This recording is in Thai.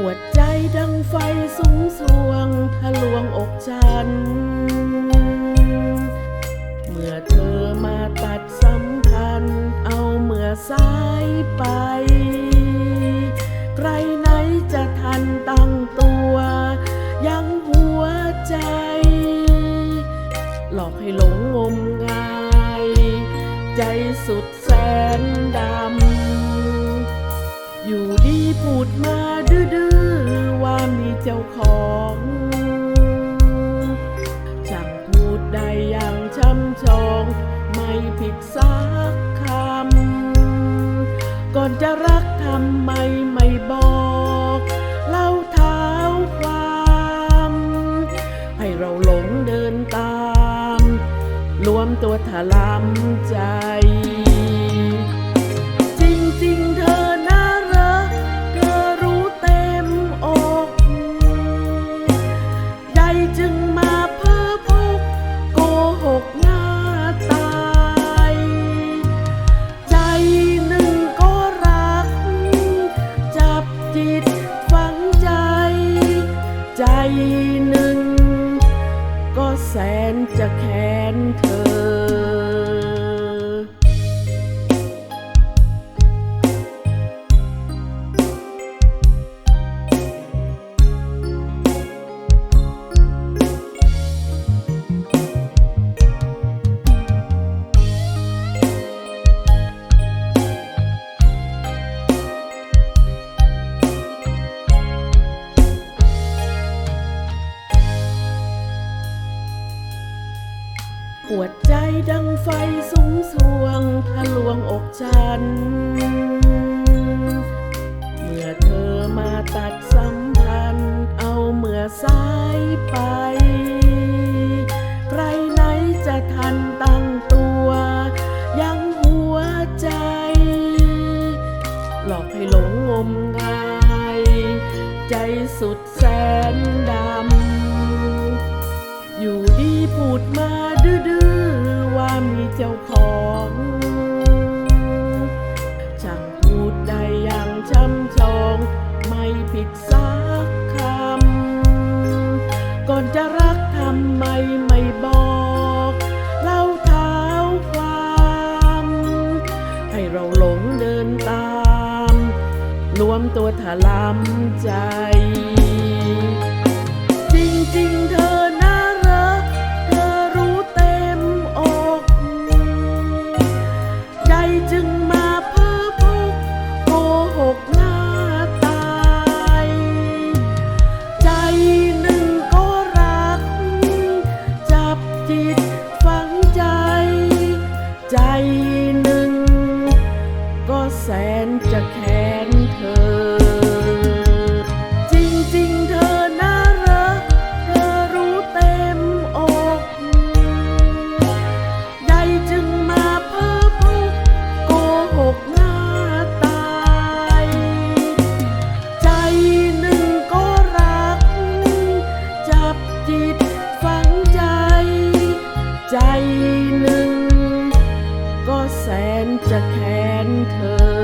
ปวดใจดังไฟสูงสวงทะลวงอกฉัน เมื่อเธอมาตัดสัมพันธ์เอาเมื่อสายไป ใครไหนจะทันตั้งตัว ยังหัวใจ หลอกให้หลงงมงาย ใจสุดแสนดำ ของช่างพูดได้อย่างช้ำชอง ไม่ผิดสักคำ ก่อนจะรักทำไมไม่บอก เล่าเท้าความ ให้เราหลงเดินตาม รวมตัวถลำใจ ใจหนึ่ง ก็แสนจะแค้นเธอ ปวดใจดังไฟสูงสวงทะลวงอกฉัน เมื่อเธอมาตัดสัมพันธ์ เอาเมื่อสายไป ใครไหนจะทันตั้งตัว ยังหัวใจ หลอกให้หลงงมงาย ใจสุดแสนดำ อยู่ดีพูดมา เจ้าของช่างพูดได้อย่างช้ำชอง ไม่ผิดสักคำ ก่อนจะรักทำไมไม่บอกเล่าเท้าความ ให้เราหลงเดินตามรวมตัวถลำใจจ จึงมาเพ้อพกโกหกหน้าตาย ใจหนึ่งก็รัก จับจิตฝังใจ ใจหนึ่งก็แสนจะแค้ ใจหนึ่ง ก็แสนจะแค้นเธอ